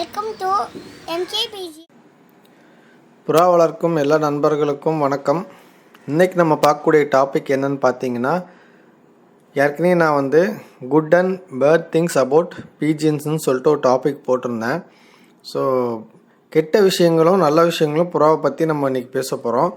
Welcome to எம்கேபிஜி புறா வளர்க்கும் எல்லா நண்பர்களுக்கும் வணக்கம். இன்றைக்கி நம்ம பார்க்கக்கூடிய டாபிக் என்னன்னு பார்த்தீங்கன்னா ஏற்கனவே நான் வந்து good and bad things about பீஜின்ஸ்னு சொல்லிட்டு ஒரு டாபிக் போட்டிருந்தேன். ஸோ கெட்ட விஷயங்களும் நல்ல விஷயங்களும் புறாவை பற்றி நம்ம இன்றைக்கி பேச போகிறோம்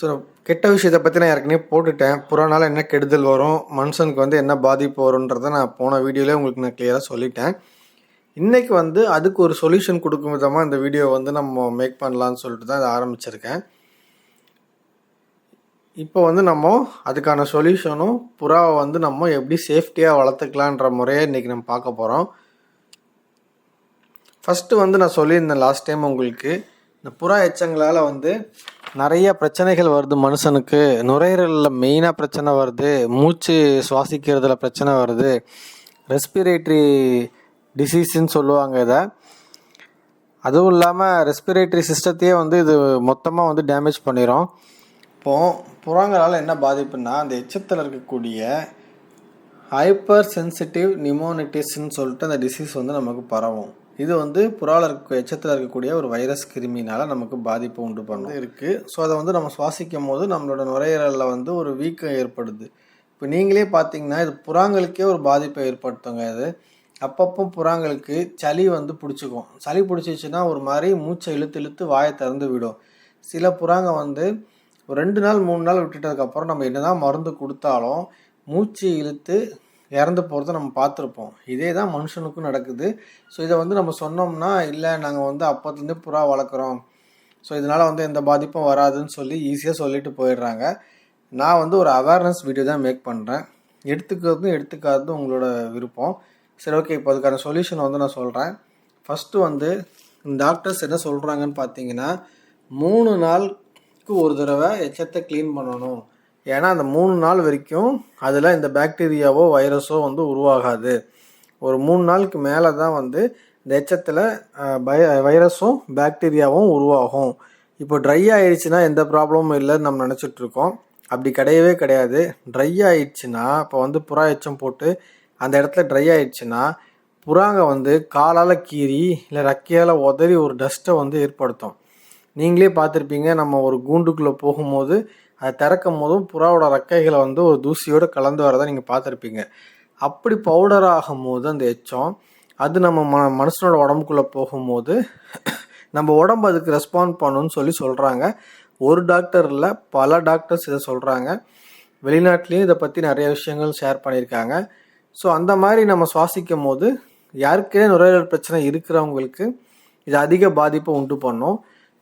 ஸோ கெட்ட விஷயத்தை பற்றி நான் ஏற்கனவே போட்டுட்டேன். புறானால் என்ன கெடுதல் வரும்? மனுஷனுக்கு வந்து என்ன பாதிப்பு வரும்ன்றதை நான் போன வீடியோலேயே உங்களுக்கு நான் கிளியராக சொல்லிட்டேன். இன்றைக்கி வந்து அதுக்கு ஒரு சொல்யூஷன் கொடுக்கும் விதமாக இந்த வீடியோ வந்து நம்ம மேக் பண்ணலான்னு சொல்லிட்டு தான் இதை ஆரம்பிச்சிருக்கேன். இப்போ வந்து நம்ம அதுக்கான சொல்யூஷனும் புறாவை வந்து நம்ம எப்படி சேஃப்டியாக வளர்த்துக்கலான்ற முறையை இன்றைக்கி நம்ம பார்க்க போகிறோம் ஃபஸ்ட்டு வந்து நான் சொல்லியிருந்தேன் லாஸ்ட் டைம் உங்களுக்கு இந்த புறா எச்சங்களால் வந்து நிறைய பிரச்சனைகள் வருது மனுஷனுக்கு. நுரையீரலில் மெயினாக பிரச்சனை வருது மூச்சு சுவாசிக்கிறதுல பிரச்சனை வருது. ரெஸ்பிரேட்டரி டிசீஸ்ன்னு சொல்லுவாங்க இதை. அதுவும் இல்லாமல் ரெஸ்பிரேட்டரி சிஸ்டத்தையே வந்து இது மொத்தமாக வந்து டேமேஜ் பண்ணிடும் இப்போது புறாங்களால் என்ன பாதிப்புன்னா அந்த எச்சத்தில் இருக்கக்கூடிய ஹைப்பர் சென்சிட்டிவ் நிமோனிட்டிஸ்ன்னு சொல்லிட்டு அந்த டிசீஸ் வந்து நமக்கு பரவும். இது வந்து புறாவில் இருக்க எச்சத்தில் இருக்கக்கூடிய ஒரு வைரஸ் கிருமினால் நமக்கு பாதிப்பு உண்டு பண்ணும். இருக்குது ஸோ அதை வந்து நம்ம சுவாசிக்கும் போது நம்மளோட நுரையீரலில் வந்து ஒரு வீக்கம் ஏற்படுது. இப்போ நீங்களே பார்த்தீங்கன்னா இது புறாங்களுக்கே ஒரு பாதிப்பை ஏற்படுத்துங்க இது. அப்பப்போ புறாங்களுக்கு சளி வந்து பிடிச்சிக்கும். சளி பிடிச்சிச்சுன்னா ஒரு மாதிரி மூச்சை இழுத்து இழுத்து வாயை திறந்து விடும். சில புறாங்க வந்து ஒரு ரெண்டு நாள் மூணு நாள் விட்டுட்டதுக்கப்புறம் நம்ம என்னதான் மருந்து கொடுத்தாலும் மூச்சு இழுத்து இறந்து போகிறத நம்ம பார்த்துருப்போம். இதே தான் மனுஷனுக்கும் நடக்குது. ஸோ இதை வந்து நம்ம சொன்னோம்னா இல்லை நாங்கள் வந்து அப்போத்துலேருந்து புறா வளர்க்குறோம். ஸோ இதனால் வந்து எந்த பாதிப்பும் வராதுன்னு சொல்லி ஈஸியாக சொல்லிட்டு போயிடுறாங்க. நான் வந்து ஒரு அவேர்னஸ் வீடியோ தான் மேக் பண்ணுறேன் எடுத்துக்கிறதும் எடுத்துக்காததும் உங்களோட விருப்பம். சரி ஓகே இப்போ அதுக்கான சொல்யூஷன் வந்து நான் சொல்கிறேன் ஃபஸ்ட்டு வந்து டாக்டர்ஸ் என்ன சொல்கிறாங்கன்னு பார்த்தீங்கன்னா மூணு நாளுக்கு ஒரு தடவை எச்சத்தை க்ளீன் பண்ணணும். ஏன்னா அந்த மூணு நாள் வரைக்கும் அதில் இந்த பாக்டீரியாவோ வைரஸோ வந்து உருவாகாது. ஒரு மூணு நாளுக்கு மேலே தான் வந்து இந்த எச்சத்தில் பய வைரஸும் பாக்டீரியாவும் உருவாகும். இப்போ ட்ரை ஆயிடுச்சுன்னா எந்த ப்ராப்ளமும் இல்லைன்னு நம்ம நினச்சிட்ருக்கோம் அப்படி கிடையவே கிடையாது. ட்ரை ஆயிடுச்சுன்னா இப்போ வந்து புறா எச்சம் போட்டு அந்த இடத்துல ட்ரை ஆயிடுச்சுன்னா புறாங்க வந்து காலால் கீறி இல்லை ரக்கையால் உதறி ஒரு டஸ்ட்டை வந்து ஏற்படுத்தும். நீங்களே பார்த்துருப்பீங்க நம்ம ஒரு கூண்டுக்குள்ளே போகும்போது அதை திறக்கும் போதும் புறாவோட ரக்கைகளை வந்து ஒரு தூசியோடு கலந்து வரதை நீங்கள் பார்த்துருப்பீங்க. அப்படி பவுடர் ஆகும்போது அந்த எச்சம் அது நம்ம ம மனுஷனோட உடம்புக்குள்ளே போகும்போது நம்ம உடம்பு அதுக்கு ரெஸ்பாண்ட் பண்ணணும்னு சொல்லி சொல்கிறாங்க ஒரு டாக்டர் இல்லை பல டாக்டர்ஸ் இதை சொல்கிறாங்க வெளிநாட்டிலையும் இதை பற்றி நிறைய விஷயங்கள் ஷேர் பண்ணியிருக்காங்க. ஸோ அந்த மாதிரி நம்ம சுவாசிக்கும் போது யாருக்கே நுரையீரல் பிரச்சனை இருக்கிறவங்களுக்கு இது அதிக பாதிப்பை உண்டு பண்ணும்.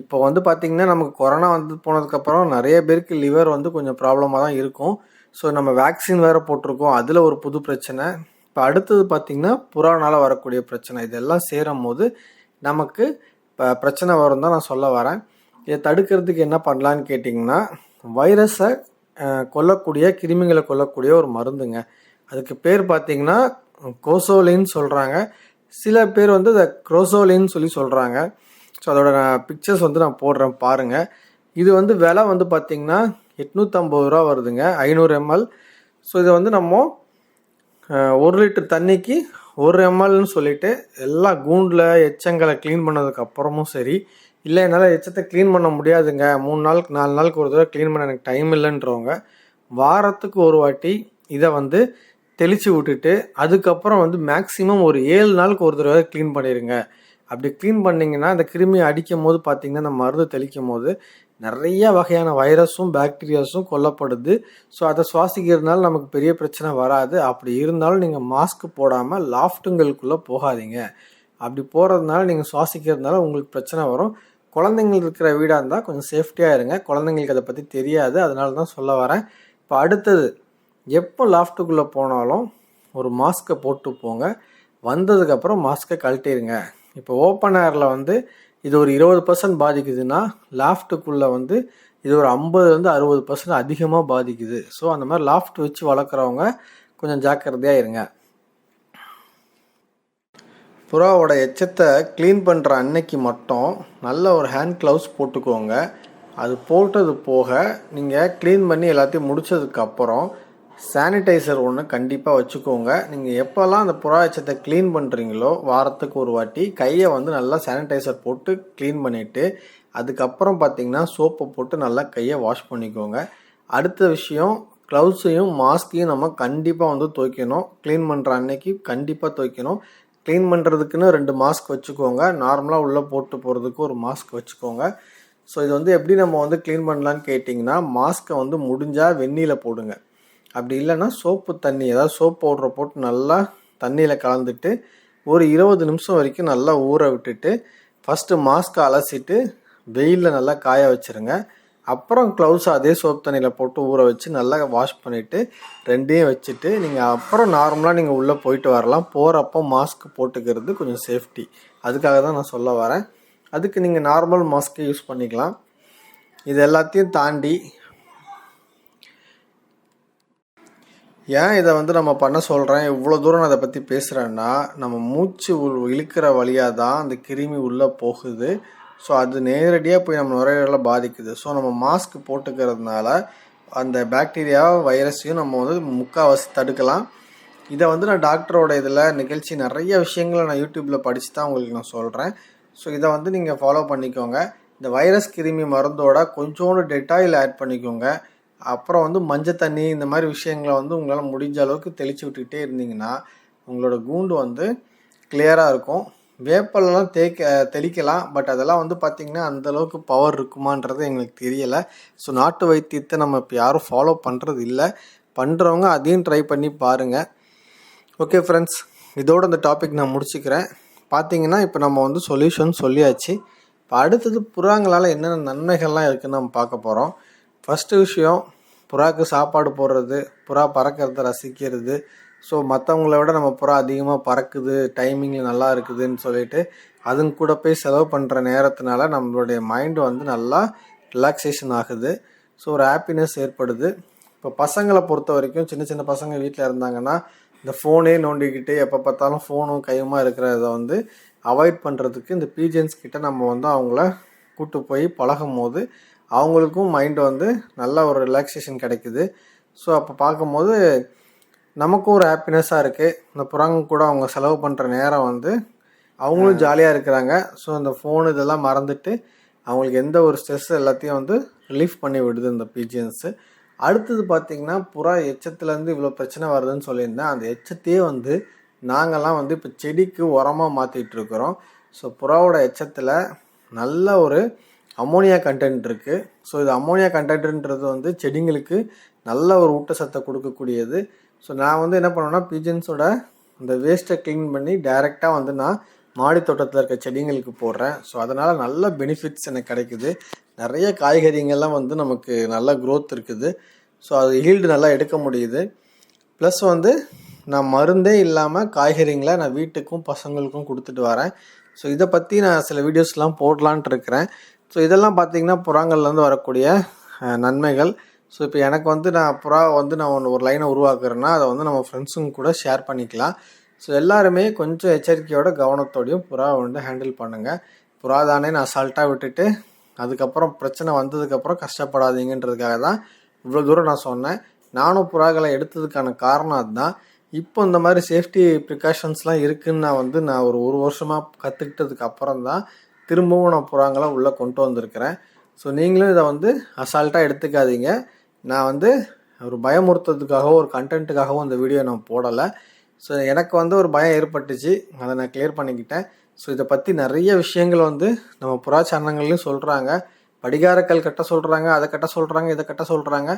இப்போ வந்து பார்த்திங்கன்னா நமக்கு கொரோனா வந்து போனதுக்கப்புறம் நிறைய பேருக்கு லிவர் வந்து கொஞ்சம் ப்ராப்ளமாக தான் இருக்கும். ஸோ நம்ம வேக்சின் வேறு போட்டிருக்கோம். அதில் ஒரு புது பிரச்சனை. இப்போ அடுத்தது பார்த்திங்கன்னா புறானால் வரக்கூடிய பிரச்சனை. இதெல்லாம் சேரும் போது நமக்கு இப்போ பிரச்சனை வரும் தான் நான் சொல்ல வரேன். இதை தடுக்கிறதுக்கு என்ன பண்ணலான்னு கேட்டிங்கன்னா வைரஸை கொல்லக்கூடிய கிருமிகளை கொல்லக்கூடிய ஒரு மருந்துங்க. அதுக்கு பேர் பார்த்தீங்கன்னா கோசோலின்னு சொல்கிறாங்க சில பேர் வந்து அதை குரோசோலின்னு சொல்லி சொல்கிறாங்க ஸோ அதோட நான் பிக்சர்ஸ் வந்து நான் போடுறேன் பாருங்கள் இது வந்து விலை வந்து பார்த்திங்கன்னா எட்நூற்றம்பது ரூபா வருதுங்க ஐநூறு எம்எல். ஸோ இதை வந்து நம்ம ஒரு லிட்டர் தண்ணிக்கு ஒரு எம்எல்னு சொல்லிட்டு எல்லா கூண்டில் எச்சங்களை க்ளீன் பண்ணதுக்கு அப்புறமும் சரி இல்லை என்னால் எச்சத்தை க்ளீன் பண்ண முடியாதுங்க. மூணு நாளுக்கு நாலு நாளுக்கு ஒரு தடவை க்ளீன் பண்ண எனக்கு டைம் இல்லைன்றவங்க வாரத்துக்கு ஒரு வாட்டி இதை வந்து தெளித்து விட்டுட்டு அதுக்கப்புறம் வந்து மேக்ஸிமம் ஒரு ஏழு நாளுக்கு ஒரு தடவை க்ளீன் பண்ணிடுங்க அப்படி க்ளீன் பண்ணிங்கன்னா அந்த கிருமி அடிக்கும் போது பார்த்தீங்கன்னா அந்த மருந்து தெளிக்கும் போது நிறைய வகையான வைரஸும் பாக்டீரியாஸும் கொல்லப்படுது. ஸோ அதை சுவாசிக்கிறதுனால நமக்கு பெரிய பிரச்சனை வராது. அப்படி இருந்தாலும் நீங்கள் மாஸ்க் போடாமல் லாஃப்ட்டுங்களுக்குள்ளே போகாதீங்க. அப்படி போகிறதுனால நீங்கள் சுவாசிக்கிறதுனால உங்களுக்கு பிரச்சனை வரும். குழந்தைங்கள் இருக்கிற வீடாக இருந்தால் கொஞ்சம் சேஃப்டியாக இருங்க. குழந்தைங்களுக்கு அதை பற்றி தெரியாது. அதனால தான் சொல்ல வரேன். இப்போ அடுத்தது எப்போ லாஃப்ட்டுக்குள்ளே போனாலும் ஒரு மாஸ்க்கை போட்டு போங்க. வந்ததுக்கப்புறம் மாஸ்க்கை கழட்டிடுங்க இப்போ ஓப்பன் ஏரில் வந்து இது ஒரு இருபது பர்சன்ட் பாதிக்குதுன்னா லாஃப்ட்டுக்குள்ளே வந்து இது ஒரு ஐம்பதுலேருந்து அறுபது பர்சன்ட் அதிகமாக பாதிக்குது. ஸோ அந்த மாதிரி லாஃப்ட் வச்சு வளர்க்குறவங்க கொஞ்சம் ஜாக்கிரதையாக இருங்க. புறாவோட எச்சத்தை க்ளீன் பண்ணுற அன்னைக்கு மட்டும் நல்ல ஒரு ஹேண்ட் க்ளவுஸ் போட்டுக்கோங்க. அது போட்டது போக நீங்கள் க்ளீன் பண்ணி எல்லாத்தையும் முடிச்சதுக்கப்புறம் சானிடைசர் ஒன்று கண்டிப்பாக வச்சுக்கோங்க. நீங்கள் எப்போல்லாம் அந்த புறா எச்சத்தை க்ளீன் பண்ணுறீங்களோ வாரத்துக்கு ஒரு வாட்டி கையை வந்து நல்லா சானிடைசர் போட்டு க்ளீன் பண்ணிவிட்டு அதுக்கப்புறம் பார்த்தீங்கன்னா சோப்பை போட்டு நல்லா கையை வாஷ் பண்ணிக்கோங்க. அடுத்த விஷயம் க்ளவுஸையும் மாஸ்கையும் நம்ம கண்டிப்பாக வந்து துவைக்கணும். க்ளீன் பண்ணுற அன்னைக்கு கண்டிப்பாக துவைக்கணும். க்ளீன் பண்ணுறதுக்குன்னு ரெண்டு மாஸ்க் வச்சுக்கோங்க. நார்மலாக உள்ளே போட்டு போகிறதுக்கு ஒரு மாஸ்க் வச்சுக்கோங்க. ஸோ இது வந்து எப்படி நம்ம வந்து க்ளீன் பண்ணலான்னு கேட்டிங்கன்னா மாஸ்க்கை வந்து முடிஞ்சால் வெந்நியில் போடுங்க. அப்படி இல்லைன்னா சோப்பு தண்ணி ஏதாவது சோப் பவுடரை போட்டு நல்லா தண்ணியில் கலந்துட்டு ஒரு இருபது நிமிஷம் வரைக்கும் நல்லா ஊற விட்டுட்டு ஃபஸ்ட்டு மாஸ்க்கை அலசிட்டு வெயிலில் நல்லா காய வச்சுருங்க. அப்புறம் க்ளவுஸ் அதே சோப் தண்ணியில் போட்டு ஊற வச்சு நல்லா வாஷ் பண்ணிவிட்டு ரெண்டையும் வச்சுட்டு நீங்கள் அப்புறம் நார்மலாக நீங்கள் உள்ளே போயிட்டு வரலாம். போகிறப்போ மாஸ்க் போட்டுக்கிறது கொஞ்சம் சேஃப்டி அதுக்காக தான் நான் சொல்ல வரேன். அதுக்கு நீங்கள் நார்மல் மாஸ்க்கு யூஸ் பண்ணிக்கலாம். இது எல்லாத்தையும் தாண்டி ஏன் இதை வந்து நம்ம பண்ண சொல்கிறேன் இவ்வளோ தூரம் நான் அதை பற்றி பேசுகிறேன்னா நம்ம மூச்சு உள் இழுக்கிற வழியாக தான் அந்த கிருமி உள்ளே போகுது. ஸோ அது நேரடியாக போய் நம்ம நுரையீரலை பாதிக்குது. ஸோ நம்ம மாஸ்க் போட்டுக்கிறதுனால அந்த பாக்டீரியா வைரஸையும் நம்ம வந்து முக்கால்வாசி தடுக்கலாம். இதை வந்து நான் டாக்டரோட இதில் நிகழ்ச்சி நிறைய விஷயங்களை நான் யூடியூப்பில் படித்து தான் உங்களுக்கு நான் சொல்கிறேன் ஸோ இதை வந்து நீங்கள் ஃபாலோ பண்ணிக்கோங்க. இந்த வைரஸ் கிருமி மருந்தோட கொஞ்சோண்டு டெட்டாயில் ஆட் பண்ணிக்கோங்க. அப்புறம் வந்து மஞ்சள் தண்ணி இந்த மாதிரி விஷயங்களை வந்து உங்களால் முடிஞ்ச அளவுக்கு தெளித்து விட்டுக்கிட்டே இருந்தீங்கன்னா உங்களோட கூண்டு வந்து கிளியராக இருக்கும். வேப்பெல்லாம் தேய்க்க தெளிக்கலாம். பட் அதெல்லாம் வந்து பார்த்திங்கன்னா அந்தளவுக்கு பவர் இருக்குமான்றது எங்களுக்கு தெரியலை. ஸோ நாட்டு வைத்தியத்தை நம்ம இப்போ யாரும் ஃபாலோ பண்ணுறது இல்லை. பண்ணுறவங்க அதையும் ட்ரை பண்ணி பாருங்கள் ஓகே ஃப்ரெண்ட்ஸ் இதோட இந்த டாபிக் நான் முடிச்சுக்கிறேன். பார்த்தீங்கன்னா இப்போ நம்ம வந்து சொல்யூஷன் சொல்லியாச்சு. இப்போ அடுத்தது புறாங்களால் என்னென்ன நன்மைகள்லாம் இருக்குதுன்னு நம்ம பார்க்க போகிறோம் ஃபஸ்ட்டு விஷயம் புறாக்கு சாப்பாடு போடுறது புறா பறக்கிறத ரசிக்கிறது. ஸோ மற்றவங்கள விட நம்ம புறா அதிகமாக பறக்குது டைமிங்கில் நல்லா இருக்குதுன்னு சொல்லிட்டு அதுங்க கூட போய் செலவு பண்ணுற நேரத்தினால நம்மளுடைய மைண்டு வந்து நல்லா ரிலாக்ஸேஷன் ஆகுது. ஸோ ஒரு ஹாப்பினஸ் ஏற்படுது. இப்போ பசங்களை பொறுத்த வரைக்கும் சின்ன சின்ன பசங்க வீட்டில் இருந்தாங்கன்னா இந்த ஃபோனே நோண்டிக்கிட்டு எப்போ பார்த்தாலும் ஃபோனும் கையுமா இருக்கிறத வந்து அவாய்ட் பண்ணுறதுக்கு இந்த பீஜன்ஸ் கிட்ட நம்ம வந்து அவங்கள கூட்டு போய் பழகும் போது அவங்களுக்கும் மைண்டு வந்து நல்ல ஒரு ரிலாக்ஸேஷன் கிடைக்குது. ஸோ அப்போ பார்க்கும்போது நமக்கும் ஒரு ஹாப்பினஸ்ஸாக இருக்குது இந்த புறாங்க கூட அவங்க செலவு பண்ணுற நேரம் வந்து அவங்களும் ஜாலியாக இருக்கிறாங்க. ஸோ இந்த ஃபோன் இதெல்லாம் மறந்துட்டு அவங்களுக்கு எந்த ஒரு ஸ்ட்ரெஸ் எல்லாத்தையும் வந்து ரிலீஃப் பண்ணி விடுது இந்த பிஜிஎன்ஸு அடுத்தது பார்த்திங்கன்னா புறா எச்சத்துலேருந்து இவ்வளோ பிரச்சனை வருதுன்னு சொல்லியிருந்தேன். அந்த எச்சத்தையே வந்து நாங்கள்லாம் வந்து இப்போ செடிக்கு உரமாக மாற்றிட்டு இருக்கிறோம். ஸோ புறாவோட எச்சத்தில் நல்ல ஒரு அமோனியா கண்டென்ட் இருக்குது ஸோ இது அமோனியா கண்டென்ட்ன்றது வந்து செடிங்களுக்கு நல்ல ஒரு ஊட்டச்சத்தை கொடுக்கக்கூடியது. ஸோ நான் வந்து என்ன பண்ணுவேன்னா பீஜன்ஸோட இந்த வேஸ்ட்டை க்ளீன் பண்ணி டைரெக்டாக வந்து நான் மாடி தோட்டத்தில் இருக்க செடிங்களுக்கு போடுறேன். ஸோ அதனால் நல்ல பெனிஃபிட்ஸ் எனக்கு கிடைக்குது. நிறைய காய்கறிங்கள்லாம் வந்து நமக்கு நல்ல க்ரோத் இருக்குது. ஸோ அது ஹீல்டு நல்லா எடுக்க முடியுது. ப்ளஸ் வந்து நான் மருந்தே இல்லாமல் காய்கறிங்களை நான் வீட்டுக்கும் பசங்களுக்கும் கொடுத்துட்டு வரேன். ஸோ இதை பற்றி நான் சில வீடியோஸ்லாம் போடலான்ட்டு இருக்கிறேன். ஸோ இதெல்லாம் பார்த்திங்கன்னா புறாங்கள்லேருந்து வரக்கூடிய நன்மைகள். ஸோ இப்போ எனக்கு வந்து நான் புறா வந்து நான் ஒன்று ஒரு லைனை உருவாக்குறேன்னா அதை வந்து நம்ம ஃப்ரெண்ட்ஸுங்க கூட ஷேர் பண்ணிக்கலாம். ஸோ எல்லாருமே கொஞ்சம் எச்சரிக்கையோட கவனத்தோடையும் புறா வந்து ஹேண்டில் பண்ணுங்கள் புறா தானே நான் அசால்ட்டாக விட்டுட்டு அதுக்கப்புறம் பிரச்சனை வந்ததுக்கப்புறம் கஷ்டப்படாதீங்கன்றதுக்காக தான் இவ்வளோ தூரம் நான் சொன்னேன். நானும் புறாக்களை எடுத்ததுக்கான காரணம் அதுதான் இப்போ இந்த மாதிரி சேஃப்டி ப்ரிகாஷன்ஸ்லாம் இருக்குதுன்னு நான் வந்து நான் ஒரு ஒரு வருஷமாக கற்றுக்கிட்டதுக்கு அப்புறம் தான் திரும்பவும் நான் புறாங்களை உள்ளே கொண்டு வந்திருக்கிறேன். ஸோ நீங்களும் இதை வந்து அசால்ட்டாக எடுத்துக்காதீங்க. நான் வந்து ஒரு பயமுறுத்துறதுக்காகவோ ஒரு கண்டென்ட்டுக்காகவும் இந்த வீடியோ நான் போடலை. ஸோ எனக்கு வந்து ஒரு பயம் ஏற்பட்டுச்சு. அதை நான் கிளியர் பண்ணிக்கிட்டேன். ஸோ இதை பற்றி நிறைய விஷயங்கள் வந்து நம்ம புறாச்சாரணங்கள்லையும் சொல்கிறாங்க படிகாரக்கல் கட்ட சொல்கிறாங்க அதை கட்ட சொல்கிறாங்க இதை கட்ட சொல்கிறாங்க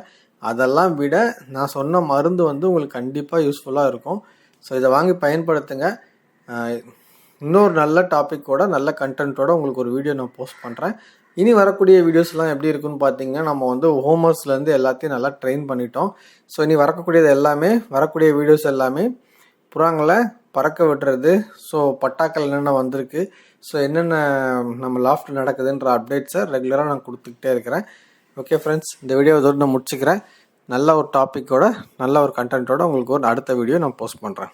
அதெல்லாம் விட நான் சொன்ன மருந்து வந்து உங்களுக்கு கண்டிப்பாக யூஸ்ஃபுல்லாக இருக்கும். ஸோ இதை வாங்கி பயன்படுத்துங்க. இன்னொரு நல்ல டாப்பிக்கோட நல்ல கண்டென்ட்டோட உங்களுக்கு ஒரு வீடியோ நான் போஸ்ட் பண்ணுறேன் இனி வரக்கூடிய வீடியோஸ்லாம் எப்படி இருக்குன்னு பார்த்தீங்கன்னா நம்ம வந்து ஹோமர்ஸ்லேருந்து எல்லாத்தையும் நல்லா ட்ரெயின் பண்ணிட்டோம். ஸோ இனி வரக்கூடியது எல்லாமே வரக்கூடிய வீடியோஸ் எல்லாமே புறாங்களை பறக்க விடுறது ஸோ பட்டாக்கள் என்னென்ன வந்திருக்கு? ஸோ என்னென்ன நம்ம லாஃப்ட் நடக்குதுன்ற அப்டேட்ஸை ரெகுலராக நான் கொடுத்துக்கிட்டே இருக்கிறேன். ஓகே ஃப்ரெண்ட்ஸ் இந்த வீடியோ இதோடு நான் முடிச்சுக்கிறேன். நல்ல ஒரு டாப்பிக்கோட நல்ல ஒரு கண்டென்ட்டோட உங்களுக்கு ஒரு அடுத்த வீடியோ நான் போஸ்ட் பண்ணுறேன்